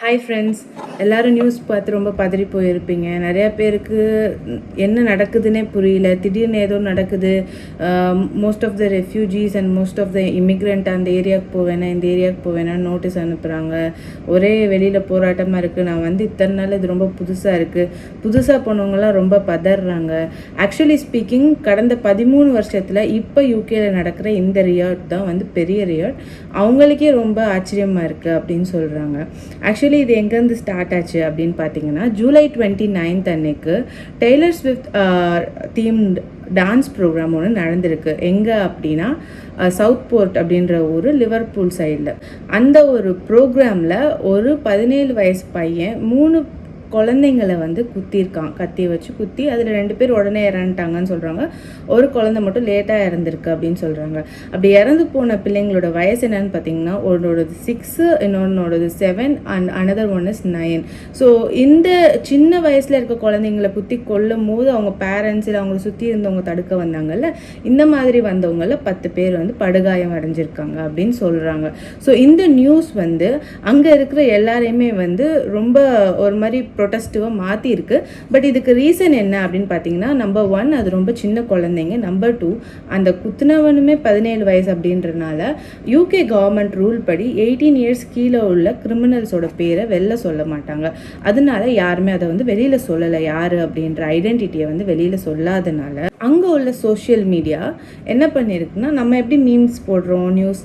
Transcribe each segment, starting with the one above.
Hi friends எல்லோரும் news பார்த்து ரொம்ப பதறி போயிருப்பீங்க. நிறையா பேருக்கு என்ன நடக்குதுன்னே புரியல. திடீர்னு ஏதோ நடக்குது. Most of the refugees and most of the immigrant அந்த ஏரியாவுக்கு போவேனா இந்த ஏரியாவுக்கு போவேனா நோட்டீஸ் அனுப்புகிறாங்க ஒரே வெளியில் போராட்டமாக இருக்குது நான் வந்து இத்தனை நாள் இது ரொம்ப புதுசாக இருக்குது புதுசாக போனவங்களாம் ரொம்ப பதறாங்க. ஆக்சுவலி ஸ்பீக்கிங் கடந்த பதிமூணு வருஷத்தில் இப்போ யூகேயில் நடக்கிற இந்த ரியாட் தான் வந்து பெரிய ரியாட் அவங்களுக்கே ரொம்ப ஆச்சரியமாக இருக்குது அப்படின்னு சொல்கிறாங்க ஆக்சுவலி இது எங்கேருந்து ஸ்டார்ட் ஆச்சு அப்படின்னு பார்த்தீங்கன்னா ஜூலை டுவெண்ட்டி நைன்த் அன்னைக்கு Taylor Swift theme dance program ஒன்று நடந்திருக்கு. எங்கே அப்படின்னா சவுத் போர்ட் அப்படின்ற ஊர் லிவர்பூல் சைடில் அந்த ஒரு ப்ரோக்ராமில் ஒரு பதினேழு வயசு பையன் மூணு குழந்தைங்களை வந்து குத்திருக்கான் கத்தி வச்சு குத்தி அதில் ரெண்டு பேர் உடனே இறந்துட்டாங்கன்னு சொல்கிறாங்க ஒரு குழந்தை மட்டும் லேட்டாக இறந்துருக்கு அப்படின்னு சொல்கிறாங்க அப்படி இறந்து போன பிள்ளைங்களோட வயசு என்னன்னு பார்த்தீங்கன்னா ஒன்னோடது six இன்னொன்னோடது seven and another one is nine so இந்த சின்ன வயசில் இருக்க குழந்தைங்களை குத்தி கொல்லும் போது அவங்க பேரண்ட்ஸ் இல்லை அவங்களை சுற்றி இருந்தவங்க தடுக்க வந்தாங்கல்ல இந்த மாதிரி வந்தவங்கள பத்து பேர் வந்து படுகாயம் அடைஞ்சிருக்காங்க அப்படின்னு சொல்கிறாங்க ஸோ இந்த நியூஸ் வந்து அங்கே இருக்கிற எல்லாரையுமே வந்து ரொம்ப ஒரு மாதிரி ப்ரொட்டஸ்டிவாக மாற்றிருக்கு பட் இதுக்கு ரீசன் என்ன அப்படின்னு பார்த்தீங்கன்னா நம்பர் ஒன் அது ரொம்ப சின்ன குழந்தைங்க. நம்பர் டூ அந்த குத்துனவனுமே பதினேழு வயசு அப்படின்றனால யூகே கவர்மெண்ட் ரூல் படி எயிட்டீன் இயர்ஸ் கீழே உள்ள கிரிமினல்ஸோட பேரை வெளில சொல்ல மாட்டாங்க. அதனால யாருமே அதை வந்து வெளியில் சொல்லலை. யார் அப்படின்ற ஐடென்டிட்டியை வந்து வெளியில் சொல்லாதனால அங்கே உள்ள சோஷியல் மீடியா என்ன பண்ணியிருக்குன்னா நம்ம எப்படி மீம்ஸ் போடுறோம் நியூஸ்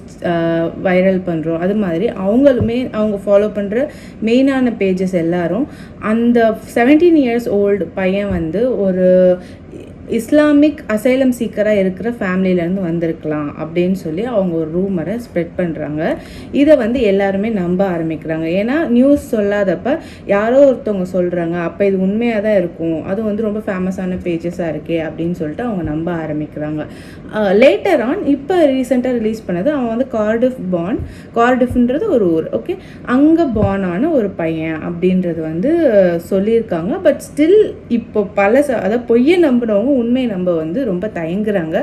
வைரல் பண்ணுறோம் அது மாதிரி அவங்களுமே அவங்க ஃபாலோ பண்ணுற மெயினான பேஜஸ் எல்லாரும் அந்த செவன்டீன் இயர்ஸ் ஓல்டு பையன் வந்து ஒரு இஸ்லாமிக் அசைலம் சீக்கராக இருக்கிற ஃபேமிலியிலேருந்து வந்திருக்கலாம் அப்படின்னு சொல்லி அவங்க ஒரு ரூமரை ஸ்ப்ரெட் பண்ணுறாங்க. இதை வந்து எல்லாருமே நம்ப ஆரம்பிக்கிறாங்க. ஏன்னா நியூஸ் சொல்லாதப்ப யாரோ ஒருத்தவங்க சொல்கிறாங்க அப்போ இது உண்மையாக தான் இருக்கும். அது வந்து ரொம்ப ஃபேமஸான பேஜஸாக இருக்கே அப்படின்னு சொல்லிட்டு அவங்க நம்ப ஆரம்பிக்கிறாங்க. லேட்டர் ஆன் இப்போ ரீசெண்டாக ரிலீஸ் பண்ணது அவன் வந்து கார்டிஃப் பான் கார்டிஃப்ன்றது ஒரு ஊர் ஓகே அங்கே பான் ஆன ஒரு பையன் அப்படின்றது வந்து சொல்லியிருக்காங்க. பட் ஸ்டில் இப்போ பல ச அதாவது பொய்யை நம்பினவங்க உண்மையை நம்ம வந்து ரொம்ப தயங்குறாங்க.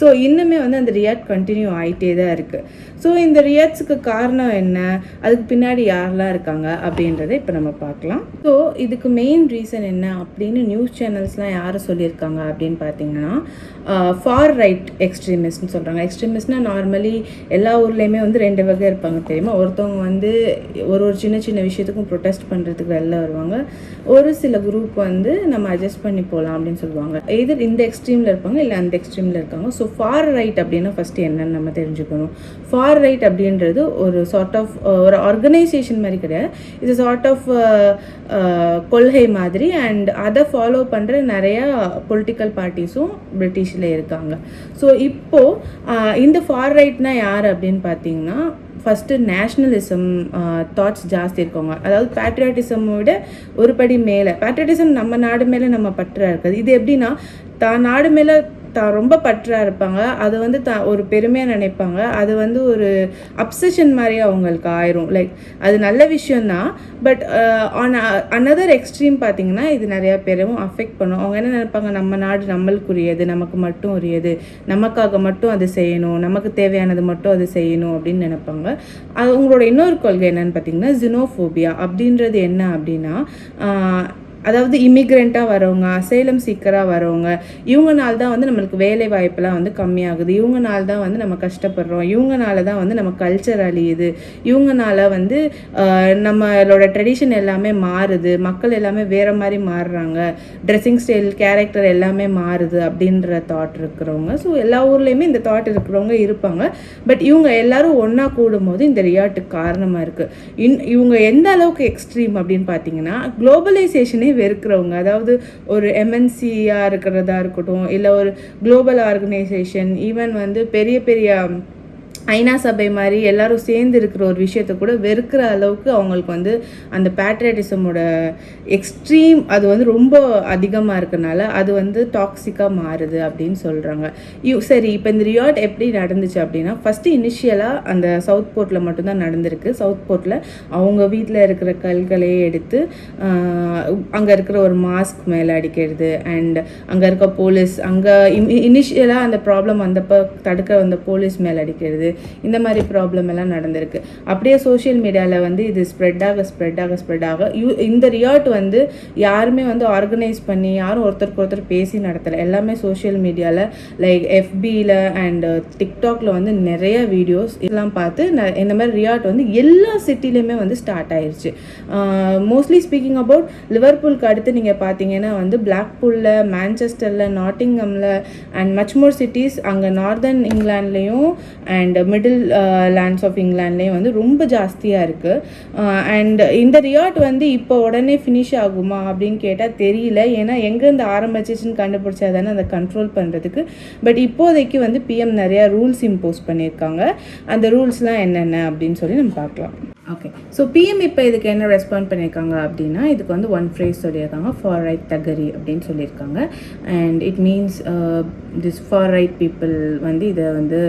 ஸோ இன்னுமே வந்து அந்த ரியாக்ட் கண்டினியூ ஆகிட்டே தான் இருக்குது ஸோ இந்த ரியாக்ட்ஸுக்கு காரணம் என்ன? அதுக்கு பின்னாடி யாரெல்லாம் இருக்காங்க? அப்படின்றத இப்போ நம்ம பார்க்கலாம். ஸோ இதுக்கு மெயின் ரீசன் என்ன அப்படின்னு நியூஸ் சேனல்ஸ்லாம் யார் சொல்லியிருக்காங்க அப்படின்னு பார்த்தீங்கன்னா ஃபார் ரைட் எக்ஸ்ட்ரீமிஸ்ட்னு சொல்கிறாங்க எக்ஸ்ட்ரீமிஸ்ட்னால் நார்மலி எல்லா ஊர்லேயுமே வந்து ரெண்டு வகை இருப்பாங்க தெரியுமா? ஒருத்தவங்க வந்து ஒரு ஒரு சின்ன சின்ன விஷயத்துக்கும் ப்ரொட்டஸ்ட் பண்ணுறதுக்கு வெளில வருவாங்க. ஒரு சில குரூப் வந்து நம்ம அட்ஜஸ்ட் பண்ணி போகலாம் அப்படின்னு சொல்லுவாங்க. எதிர் இந்த எக்ஸ்ட்ரீமில் இருப்பாங்க இல்லை அந்த எக்ஸ்ட்ரீமில் இருக்காங்க. ஸோ ஃபார் ரைட் அப்படின்னா ஃபஸ்ட்டு என்னன்னு நம்ம தெரிஞ்சுக்கணும். ஃபார் ரைட் அப்படின்றது ஒரு சார்ட் ஆஃப் ஒரு ஆர்கனைசேஷன் மாதிரி கிடையாது. இது சார்ட் ஆஃப் கொள்கை மாதிரி அண்ட் அதை ஃபாலோ பண்ணுற நிறையா பொலிட்டிக்கல் பார்ட்டிஸும் பிரிட்டிஷில் இருக்காங்க. ஸோ இப்போது இந்த ஃபார் ரைட்னா யார் அப்படின்னு பார்த்தீங்கன்னா ஃபஸ்ட்டு நேஷ்னலிசம் தாட்ஸ் ஜாஸ்தி இருக்கவங்க. அதாவது பேட்ரியாட்டிசமோட விட ஒரு படி மேலே. பேட்ரியாட்டிசம் நம்ம நாடு மேலே நம்ம பற்றா இருக்குது. இது எப்படின்னா தான் நாடு மேலே தான் ரொம்ப பற்றாக இருப்பாங்க. அது வந்து த ஒரு பெருமையாக நினைப்பாங்க. அது வந்து ஒரு அப்சஷன் மாதிரி அவங்களுக்கு ஆயிரும். லைக் அது நல்ல விஷயந்தான் பட் ஆன் அனதர் எக்ஸ்ட்ரீம் பார்த்தீங்கன்னா இது நிறையா பேரும் அஃபெக்ட் பண்ணும். அவங்க என்ன நினைப்பாங்க? நம்ம நாடு நம்மளுக்குரியது நமக்கு மட்டும் உரியது. நமக்காக மட்டும் அது செய்யணும். நமக்கு தேவையானது மட்டும் அது செய்யணும் அப்படின்னு நினைப்பாங்க. அது உங்களோட இன்னொரு கொள்கை என்னன்னு பார்த்தீங்கன்னா ஜினோஃபோபியா அப்படின்றது என்ன அப்படின்னா அதாவது இமிக்ரெண்ட்டாக வரவங்க அசைலம் சீக்கராக வரவங்க இவங்கனால தான் வந்து நம்மளுக்கு வேலை வாய்ப்பெல்லாம் வந்து கம்மியாகுது. இவங்கனால தான் வந்து நம்ம கஷ்டப்படுறோம். இவங்கனால தான் வந்து நம்ம கல்ச்சர் அழியுது. இவங்கனால வந்து நம்மளோட ட்ரெடிஷன் எல்லாமே மாறுது. மக்கள் எல்லாமே வேறு மாதிரி மாறுறாங்க. ட்ரெஸ்ஸிங் ஸ்டைல் கேரக்டர் எல்லாமே மாறுது அப்படின்ற தாட் இருக்கிறவங்க. ஸோ எல்லா ஊர்லேயுமே இந்த தாட் இருக்கிறவங்க இருப்பாங்க. பட் இவங்க எல்லாரும் ஒன்றா கூடும்போது இந்த ரியாட்டுக்கு காரணமாக இருக்குது இன் இவங்க எந்த அளவுக்கு எக்ஸ்ட்ரீம் அப்படின்னு பார்த்தீங்கன்னா குளோபலைசேஷனே வெறுக்கிறவங்க. அதாவது ஒரு எம்என்சியாக இருக்கிறதா இருக்கட்டும் இல்லை ஒரு குளோபல் ஆர்கனைசேஷன் ஈவன் வந்து பெரிய பெரிய ஐநா சபை மாதிரி எல்லாரும் சேர்ந்து இருக்கிற ஒரு விஷயத்த கூட வெறுக்கிற அளவுக்கு அவங்களுக்கு வந்து அந்த பேட்ரியட்டிசமோட எக்ஸ்ட்ரீம் அது வந்து ரொம்ப அதிகமாக இருக்கனால அது வந்து டாக்ஸிக்காக மாறுது அப்படின்னு சொல்கிறாங்க யூ சரி இப்போ இந்த ரியாட் எப்படி நடந்துச்சு அப்படின்னா ஃபஸ்ட்டு இனிஷியலாக அந்த சவுத் போர்ட்டில் மட்டும்தான் நடந்திருக்கு. சவுத் போர்ட்டில் அவங்க வீட்டில் இருக்கிற கல்களையே எடுத்து அங்கே இருக்கிற ஒரு மாஸ்க் மேலே அடிக்கிறது அண்ட் அங்கே இருக்க போலீஸ் அங்கே இனிஷியலாக அந்த ப்ராப்ளம் வந்தப்போ தடுக்க வந்த போலீஸ் மேலே அடிக்கிறது. இந்த மாதிரி ப்ராப்ளம் எல்லாம் நடந்திருக்கு. அப்படியே சோஷியல் மீடியாவில் வந்து இது ஸ்ப்ரெட் ஆக ஸ்ப்ரெட் ஆக ஸ்ப்ரெட் ஆக யூ இந்த ரியாட் வந்து யாருமே வந்து ஆர்கனைஸ் பண்ணி யாரும் ஒருத்தருக்கு ஒருத்தர் பேசி நடத்தலை. எல்லாமே சோஷியல் மீடியாவில் லைக் எஃபியில் அண்ட் டிக்டாக்ல வந்து நிறைய வீடியோஸ் இதெல்லாம் பார்த்து இந்த மாதிரி ரியாட் வந்து எல்லா சிட்டிலையுமே வந்து ஸ்டார்ட் ஆயிடுச்சு மோஸ்ட்லி ஸ்பீக்கிங் அபவுட் லிவர்பூலுக்கு அடுத்து நீங்கள் பார்த்தீங்கன்னா வந்து பிளாக்பூலில் மேன்செஸ்டரில் நாட்டிங்கமில் அண்ட் மச் மோர் சிட்டிஸ் அங்கே நார்தர்ன் இங்கிலாண்ட்லேயும் அண்ட் மிடில் லேண்ட்ஸ் ஆஃப் இங்கிலாண்ட்லேயும் வந்து ரொம்ப ஜாஸ்தியாக இருக்குது அண்ட் uh, இந்த ரியாட் வந்து இப்போ உடனே ஃபினிஷ் ஆகுமா அப்படின்னு கேட்டால் தெரியல. ஏன்னா எங்கேருந்து ஆரம்பிச்சிச்சுன்னு கண்டுபிடிச்சா தானே அதை கண்ட்ரோல் பண்ணுறதுக்கு பட் இப்போதைக்கு வந்து பிஎம் நிறையா ரூல்ஸ் இம்போஸ் பண்ணியிருக்காங்க. அந்த ரூல்ஸ்லாம் என்னென்ன அப்படின்னு சொல்லி நம்ம பார்க்கலாம். ஓகே ஸோ பிஎம் இப்போ இதுக்கு என்ன ரெஸ்பாண்ட் பண்ணியிருக்காங்க அப்படின்னா இதுக்கு வந்து ஒன் ஃப்ரேஸ் சொல்லியிருக்காங்க ஃபார் ரைட் தகரி அப்படின்னு சொல்லியிருக்காங்க. And it means this far right people வந்து இதை வந்து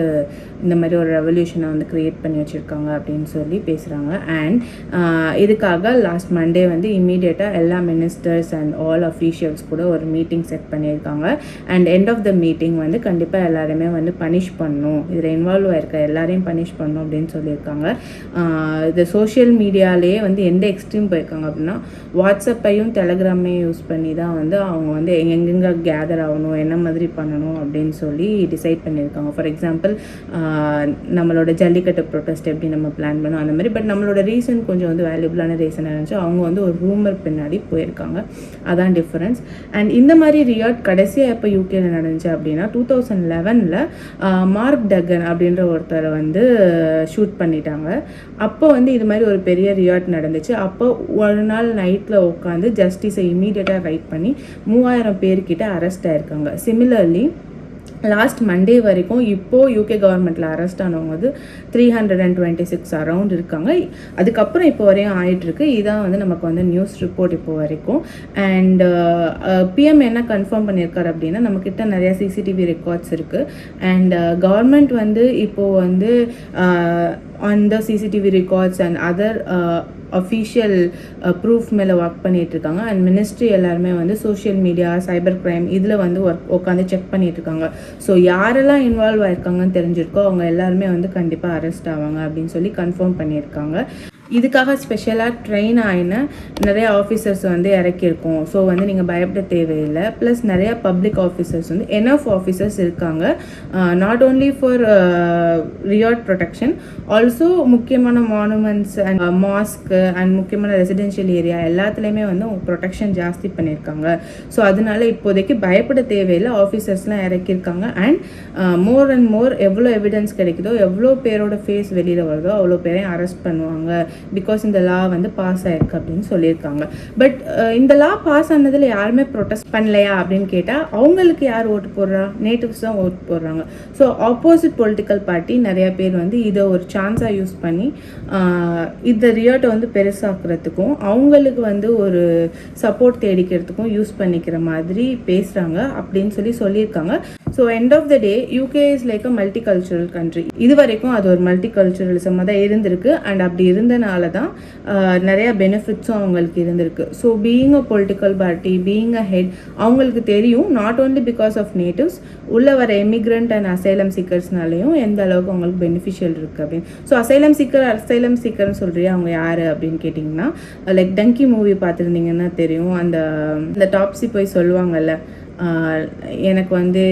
இந்த மாதிரி ஒரு ரெவல்யூஷனை வந்து க்ரியேட் பண்ணி வச்சுருக்காங்க அப்படின்னு சொல்லி பேசுகிறாங்க அண்ட் uh, இதுக்காக லாஸ்ட் மண்டே வந்து இம்மீடியட்டாக எல்லா மினிஸ்டர்ஸ் அண்ட் ஆல் அஃபீஷியல்ஸ் கூட ஒரு மீட்டிங் செட் பண்ணியிருக்காங்க. And end of the meeting வந்து கண்டிப்பாக எல்லாருமே வந்து பனிஷ் பண்ணணும். இதில் இன்வால்வ் ஆயிருக்க எல்லாரையும் பனிஷ் பண்ணணும் அப்படின்னு சொல்லியிருக்காங்க. Uh, இது இந்த சோஷியல் மீடியாலேயே வந்து எந்த எக்ஸ்ட்ரீம் போயிருக்காங்க அப்படின்னா வாட்ஸ்அப்பையும் டெலகிராமையும் யூஸ் பண்ணி தான் வந்து அவங்க வந்து எங்கெங்கே கேதர் ஆகணும் என்ன மாதிரி பண்ணணும் அப்படின்னு சொல்லி டிசைட் பண்ணியிருக்காங்க. ஃபார் எக்ஸாம்பிள் நம்மளோட ஜல்லிக்கட்டு ப்ரொட்டஸ்ட் எப்படி நம்ம பிளான் பண்ணோம் அந்த மாதிரி. பட் நம்மளோட ரீசன் கொஞ்சம் வந்து வேல்யூபிளான ரீசனாக இருந்துச்சு. அவங்க வந்து ஒரு ரூமர் பின்னாடி போயிருக்காங்க. அதான் டிஃப்ரென்ஸ் அண்ட் இந்த மாதிரி ரியாட் கடைசியாக எப்போ யூகேல நடந்துச்சு அப்படின்னா டூ தௌசண்ட் லெவனில் மார்க் டகன் அப்படின்ற ஒருத்தரை வந்து ஷூட் பண்ணிட்டாங்க. அப்போ வந்து இது மாதிரி ஒரு பெரிய ரியாட் நடந்துச்சு. அப்போ ஒரு நாள் நைட்டில் உட்காந்து ஜஸ்டிஸை இமீடியட்டாக ரைட் பண்ணி மூவாயிரம் பேர்கிட்ட அரெஸ்ட் ஆயிருக்காங்க. சிமிலர்லி லாஸ்ட் மண்டே வரைக்கும் இப்போது யூகே கவர்மெண்ட்டில் அரெஸ்ட் ஆனவங்க வந்து three hundred and twenty six around இருக்காங்க. அதுக்கப்புறம் இப்போ வரையும் ஆயிட்டுருக்கு இதான் வந்து நமக்கு வந்து நியூஸ் ரிப்போர்ட் இப்போ வரைக்கும். அண்ட் பிஎம் என்ன கன்ஃபார்ம் பண்ணியிருக்காரு அப்படின்னா நம்மக்கிட்ட நிறைய சிசிடிவி ரெக்கார்ட்ஸ் இருக்குது அண்ட் கவர்மெண்ட் வந்து இப்போது வந்து on the CCTV records and other official proof மேலே ஒர்க் பண்ணிகிட்ருக்காங்க இருக்காங்க அண்ட் மினிஸ்ட்ரி எல்லாருமே வந்து சோஷியல் மீடியா சைபர் கிரைம் இதில் வந்து ஒர்க் உட்காந்து செக் பண்ணிகிட்ருக்காங்க இருக்காங்க ஸோ யாரெல்லாம் இன்வால்வ் ஆயிருக்காங்கன்னு தெரிஞ்சிருக்கோ அவங்க எல்லாருமே வந்து கண்டிப்பாக அரெஸ்ட் ஆவாங்க அப்படின்னு சொல்லி கன்ஃபார்ம் பண்ணியிருக்காங்க. இதுக்காக ஸ்பெஷலாக ட்ரெயின் ஆயின நிறைய ஆஃபீஸர்ஸ் வந்து இறக்கியிருக்கோம். ஸோ வந்து நீங்கள் பயப்பட தேவையில்லை. ப்ளஸ் நிறைய பப்ளிக் ஆஃபீஸர்ஸ் வந்து என்எஃப் ஆஃபீஸர்ஸ் இருக்காங்க. Not only for riot protection also முக்கியமான மானுமெண்ட்ஸ் அண்ட் மாஸ்க்கு அண்ட் முக்கியமான ரெசிடென்ஷியல் ஏரியா எல்லாத்துலேயுமே வந்து ப்ரொடெக்ஷன் ஜாஸ்தி பண்ணியிருக்காங்க. ஸோ அதனால இப்போதைக்கு பயப்பட தேவையில்லை. ஆஃபீஸர்ஸ்லாம் இறக்கியிருக்காங்க. அண்ட் மோர் அண்ட் மோர் எவ்வளோ எவிடன்ஸ் கிடைக்குதோ எவ்வளோ பேரோட ஃபேஸ் வெளியில் வருதோ அவ்வளோ பேரையும் அரெஸ்ட் பண்ணுவாங்க. பிகாஸ் இந்த லா வந்து பாஸ் ஆயிருக்கு அப்படின்னு சொல்லியிருக்காங்க. பட் uh, இந்த லா பாஸ் ஆனதில் யாருமே ப்ரொட்டஸ்ட் பண்ணலையா அப்படின்னு கேட்டால் அவங்களுக்கு யார் ஓட்டு போடுறா? நேட்டிவ்ஸ் தான் ஓட்டு போடுறாங்க. ஸோ ஆப்போசிட் பொலிட்டிக்கல் பார்ட்டி நிறைய பேர் வந்து இதை ஒரு சான்ஸாக யூஸ் பண்ணி ஆஹ், இந்த ரியாட்டை வந்து பெருசாக்குறதுக்கும் அவங்களுக்கு வந்து ஒரு சப்போர்ட் தேடிக்கிறதுக்கும் யூஸ் பண்ணிக்கிற மாதிரி பேசுகிறாங்க அப்படின்னு சொல்லி சொல்லியிருக்காங்க. So end of the day UK is like a multicultural country இது வரைக்கும் அது ஒரு மல்டி கல்ச்சுரலிசமாக தான் இருந்திருக்கு. அண்ட் அப்படி இருந்தனால தான் நிறையா நிறைய பெனிஃபிட்ஸும் அவங்களுக்கு இருந்திருக்கு. So being a political party being a head அவங்களுக்கு தெரியும். Not only because of natives உள்ள வர எமிக்ரண்ட் அண்ட் அசைலம் சீக்கர்ஸ்னாலையும் எந்த அளவுக்கு அவங்களுக்கு பெனிஃபிஷியல் இருக்குது அப்படின்னு. ஸோ அசைலம் சீக்கர் அசைலம் சீக்கர்னு சொல்றியா? அவங்க யார் அப்படின்னு கேட்டிங்கன்னா லைக் டங்கி மூவி பார்த்துருந்தீங்கன்னா தெரியும். அந்த இந்த டாப்ஸி போய் சொல்லுவாங்கல்ல எனக்கு வந்து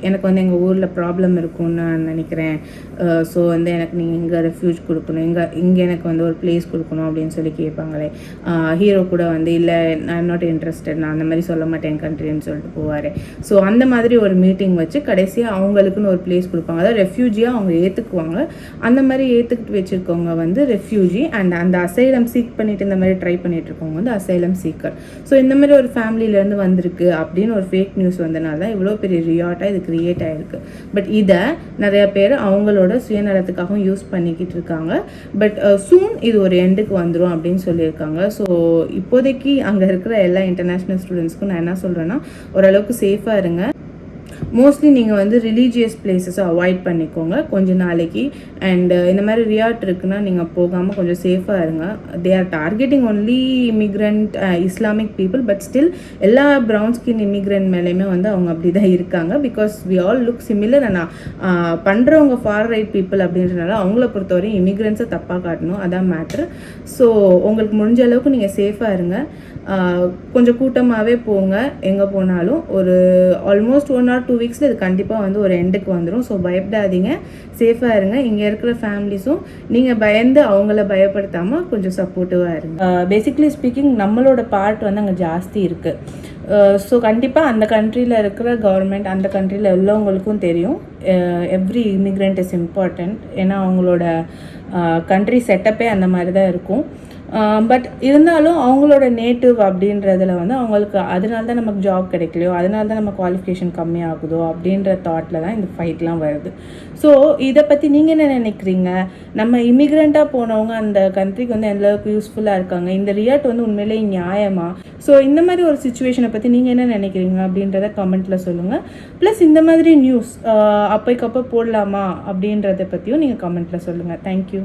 எனக்கு வந்து எங்கள் ஊரில் ப்ராப்ளம் இருக்கும்னு நான் நினைக்கிறேன். Uh, ஸோ வந்து எனக்கு நீங்கள் இங்கே ரெஃப்யூஜ் கொடுக்கணும். இங்கே இங்கே எனக்கு வந்து ஒரு பிளேஸ் கொடுக்கணும் அப்படின்னு சொல்லி கேட்பாங்களே. Uh, ஹீரோ கூட வந்து இல்லை நான் நாட் இன்ட்ரெஸ்டட் நான் அந்த மாதிரி சொல்ல மாட்டேன் கண்ட்ரின்னு சொல்லிட்டு போவார். ஸோ அந்த மாதிரி ஒரு மீட்டிங் வச்சு கடைசியாக அவங்களுக்குன்னு ஒரு பிளேஸ் கொடுப்பாங்க. அதாவது ரெஃப்யூஜியாக அவங்க ஏற்றுக்குவாங்க அந்த மாதிரி ஏற்றுக்கிட்டு வச்சுருக்கவங்க வந்து ரெஃப்யூஜி அண்ட் அந்த அசைலம் சீக் பண்ணிட்டு இந்த மாதிரி ட்ரை பண்ணிட்டு இருக்கவங்க வந்து அசைலம் சீக்கர் ஸோ இந்த மாதிரி ஒரு ஃபேமிலியிலேருந்து வந்திருக்கு அப்படின்னு ஒரு ஃபேக் நியூஸ் வந்தனால தான் இவ்வளோ பெரிய ரியாட்டாக இது கிரியேட் ஆகிருக்கு பட் இதை நிறைய பேர் அவங்களோட சுயநலத்துக்காகவும் யூஸ் பண்ணிக்கிட்டு இருக்காங்க பட் சூன் uh, இது ஒரு எண்டுக்கு வந்துடும் அப்படின்னு சொல்லியிருக்காங்க. ஸோ இப்போதைக்கு அங்கே இருக்கிற எல்லா இன்டர்நேஷ்னல் ஸ்டூடெண்ட்ஸ்க்கும் நான் என்ன சொல்கிறேன்னா ஓரளவுக்கு சேஃபாக இருங்க. மோஸ்ட்லி நீங்கள் வந்து ரிலீஜியஸ் பிளேசஸை அவாய்ட் பண்ணிக்கோங்க. கொஞ்ச நாளைக்கு. அண்ட் uh, இந்த மாதிரி ரியாட் இருக்குன்னா நீங்கள் போகாமல் கொஞ்சம் சேஃபாக இருங்க. They are targeting only immigrant Islamic people but still எல்லா ப்ரௌன் ஸ்கின் இமிக்ரெண்ட் மேலேயுமே வந்து அவங்க அப்படி தான் இருக்காங்க because we all look similar நான் பண்ணுறவங்க ஃபார் ரைட் பீப்புள் அப்படின்றனால அவங்கள பொறுத்தவரையும் இமிக்ரெண்ட்ஸை தப்பாக காட்டணும். அதான் மேட்ரு ஸோ உங்களுக்கு முடிஞ்ச அளவுக்கு நீங்கள் சேஃபாக இருங்க. Uh, கொஞ்சம் கூட்டமாகவே போங்க. எங்கே போனாலும் ஒரு ஆல்மோஸ்ட் ஒன் ஆர் டூ வீக்ஸில் இது கண்டிப்பாக வந்து ஒரு எண்டுக்கு வந்துடும் ஸோ பயப்படாதீங்க. சேஃபாக இருங்க. இங்கே இருக்கிற ஃபேமிலிஸும் நீங்கள் பயந்து அவங்கள பயப்படுத்தாமல் கொஞ்சம் சப்போர்ட்டிவாக இருங்க. Uh, பேசிக்லி ஸ்பீக்கிங் நம்மளோட பார்ட் வந்து அங்கே ஜாஸ்தி இருக்குது ஸோ uh, கண்டிப்பாக அந்த கண்ட்ரியில் இருக்கிற கவர்மெண்ட் அந்த கண்ட்ரியில் உள்ளவங்களுக்கும் தெரியும். எவ்ரி இமிக்ரெண்ட் இஸ் இம்பார்ட்டண்ட் ஏன்னா அவங்களோட uh, கண்ட்ரி செட்டப்பே அந்த மாதிரி தான் இருக்கும். பட் இருந்தாலும் அவங்களோட நேட்டிவ் அப்படின்றதுல வந்து அவங்களுக்கு அதனால தான் நமக்கு ஜாப் கிடைக்கலையோ அதனால தான் நம்ம குவாலிஃபிகேஷன் கம்மியாகுதோ அப்படின்ற தாட்டில் தான் இந்த ஃபைட்லாம் வருது. ஸோ இதை பற்றி நீங்கள் என்ன நினைக்கிறீங்க? நம்ம இமிக்ரெண்ட்டாக போனவங்க அந்த கண்ட்ரிக்கு வந்து எந்த அளவுக்கு யூஸ்ஃபுல்லாக இருக்காங்க? இந்த ரியாட் வந்து உண்மையிலேயே நியாயமா? ஸோ இந்த மாதிரி ஒரு சுச்சுவேஷனை பற்றி நீங்கள் என்ன நினைக்கிறீங்க அப்படின்றத கமெண்ட்டில் சொல்லுங்கள் ப்ளஸ் இந்த மாதிரி நியூஸ் அப்போக்கப்போ போடலாமா அப்படின்றத பற்றியும் நீங்கள் கமெண்ட்டில் சொல்லுங்கள் தேங்க்யூ